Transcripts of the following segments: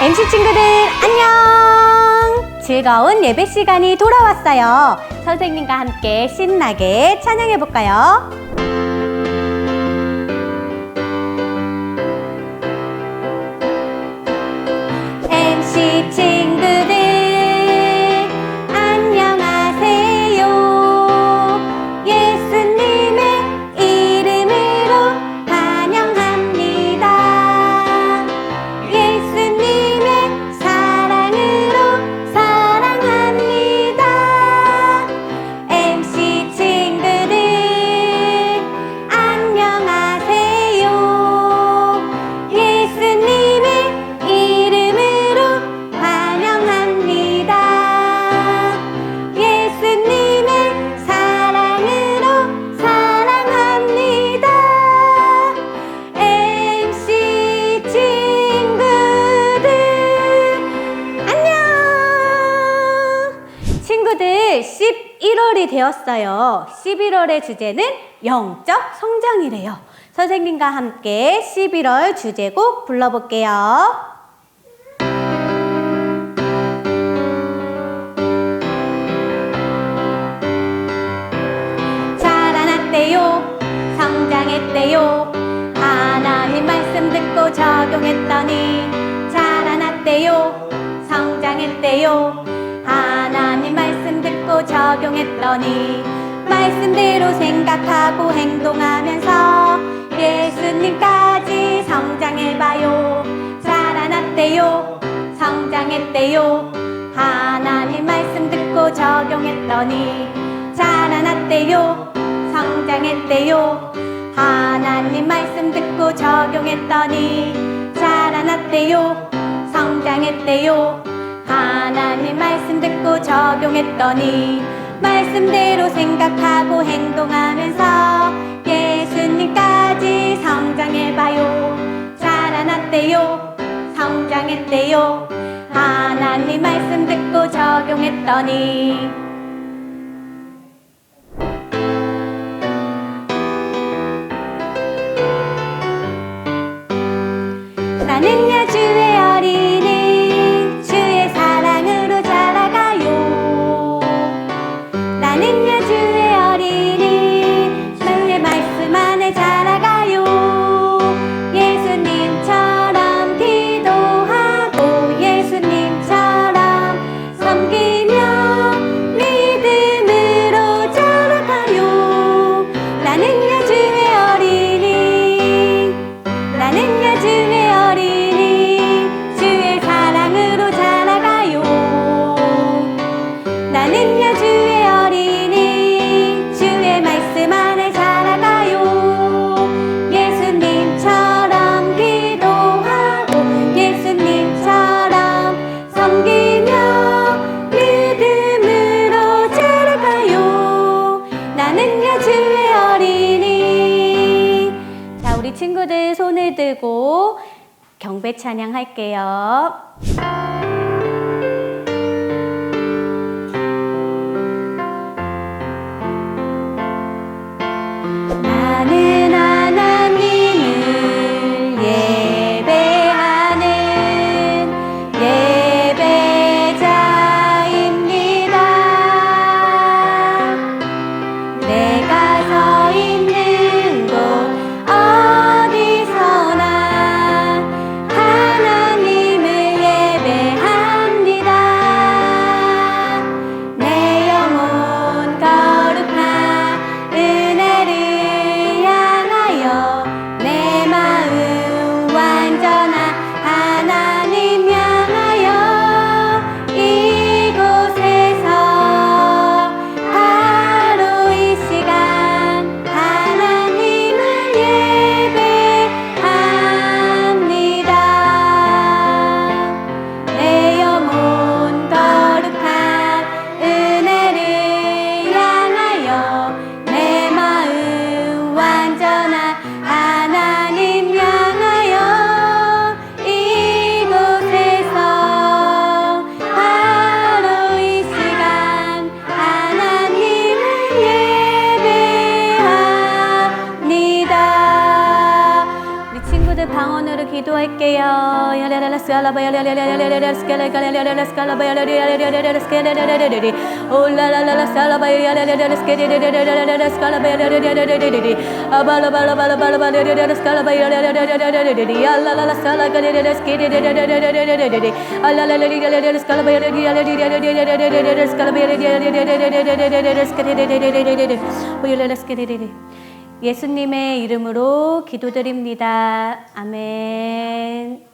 MC 친구들 안녕! 즐거운 예배 시간이 돌아왔어요. 선생님과 함께 신나게 찬양해 볼까요? MC 친 친구들 11월이 되었어요. 11월의 주제는 영적 성장이래요. 선생님과 함께 11월 주제곡 불러볼게요. 자라났대요 성장했대요 하나님 말씀 듣고 적용했더니 자라났대요 성장했대요 적용했더니 말씀대로 생각하고 행동하면서 예수님까지 성장해봐요. 자라났대요. 성장했대요. 하나님 말씀 듣고 적용했더니 자라났대요. 성장했대요. 하나님 말씀 듣고 적용했더니 자라났대요. 성장했대요 하나님 말씀 듣고 적용했더니 말씀대로 생각하고 행동하면서 예수님까지 성장해봐요. 자라났대요. 성장했대요. 하나님 말씀 듣고 적용했더니 경배 찬양 할게요 영 예수님의 이름으로 기도드립니다. 아멘.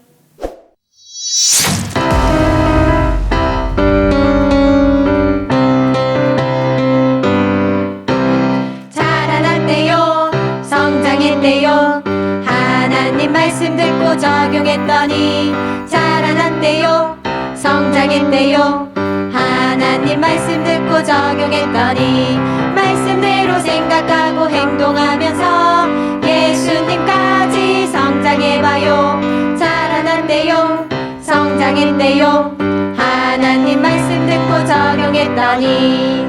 자라났대요 성장했대요 하나님 말씀 듣고 적용했더니 자라났대요 성장했대요 하나님 말씀 듣고 적용했더니 말씀대로 생각하고 행동하면서 예수님까지 성장해봐요 자라났대요 성장했대요 하나님 말씀 듣고 적용했더니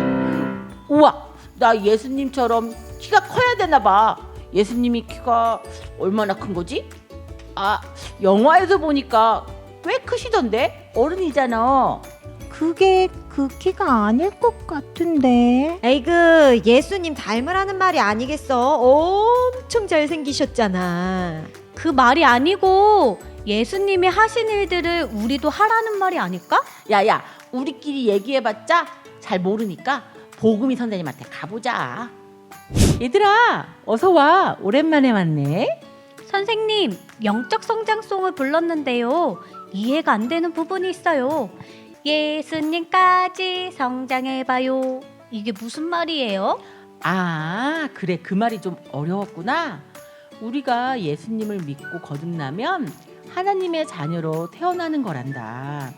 우와, 나 예수님처럼 키가 커야 되나 봐. 예수님이 키가 얼마나 큰 거지? 아, 영화에서 보니까 꽤 크시던데? 어른이잖아. 그게 그 키가 아닐 것 같은데. 에이그 예수님 닮으라는 말이 아니겠어. 엄청 잘생기셨잖아. 그 말이 아니고 예수님이 하신 일들을 우리도 하라는 말이 아닐까? 야야, 우리끼리 얘기해봤자 잘 모르니까 보금이 선생님한테 가보자. 얘들아, 어서 와. 오랜만에 왔네. 선생님, 영적 성장송을 불렀는데요. 이해가 안 되는 부분이 있어요. 예수님까지 성장해봐요. 이게 무슨 말이에요? 아, 그래. 그 말이 좀 어려웠구나. 우리가 예수님을 믿고 거듭나면 하나님의 자녀로 태어나는 거란다.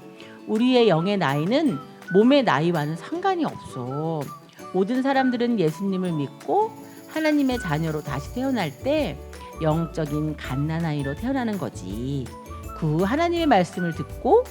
우리의 영의 나이는 몸의 나이와는 상관이 없어. 모든 사람들은 예수님을 믿고 하나님의 자녀로 다시 태어날 때 영적인 갓난아이로 태어나는 거지. 그 하나님의 말씀을 듣고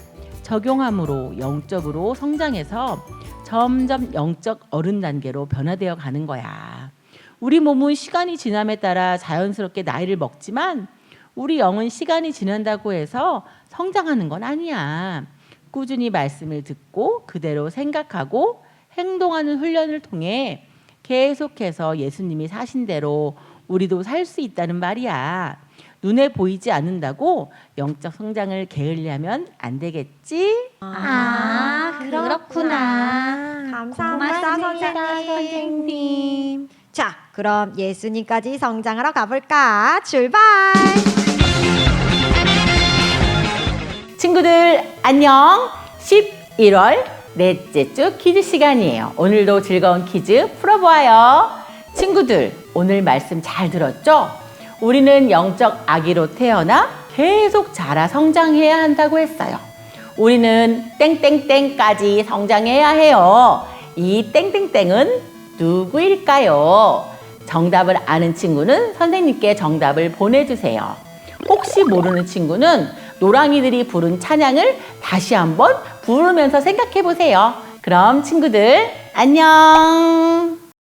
적용함으로 영적으로 성장해서 점점 영적 어른 단계로 변화되어 가는 거야. 우리 몸은 시간이 지남에 따라 자연스럽게 나이를 먹지만 우리 영은 시간이 지난다고 해서 성장하는 건 아니야. 꾸준히 말씀을 듣고 그대로 생각하고 행동하는 훈련을 통해 계속해서 예수님이 사신 대로 우리도 살 수 있다는 말이야. 눈에 보이지 않는다고 영적 성장을 게을리하면 안 되겠지? 아, 그렇구나. 감사합니다, 고맙습니다, 선생님. 자, 그럼 예수님까지 성장하러 가볼까? 출발! 친구들 안녕. 11월 넷째 주 퀴즈 시간이에요. 오늘도 즐거운 퀴즈 풀어보아요. 친구들 오늘 말씀 잘 들었죠? 우리는 영적 아기로 태어나 계속 자라 성장해야 한다고 했어요. 우리는 땡땡땡까지 성장해야 해요. 이 땡땡땡은 누구일까요? 정답을 아는 친구는 선생님께 정답을 보내주세요. 혹시 모르는 친구는 노랑이들이 부른 찬양을 다시 한번 부르면서 생각해 보세요. 그럼 친구들 안녕.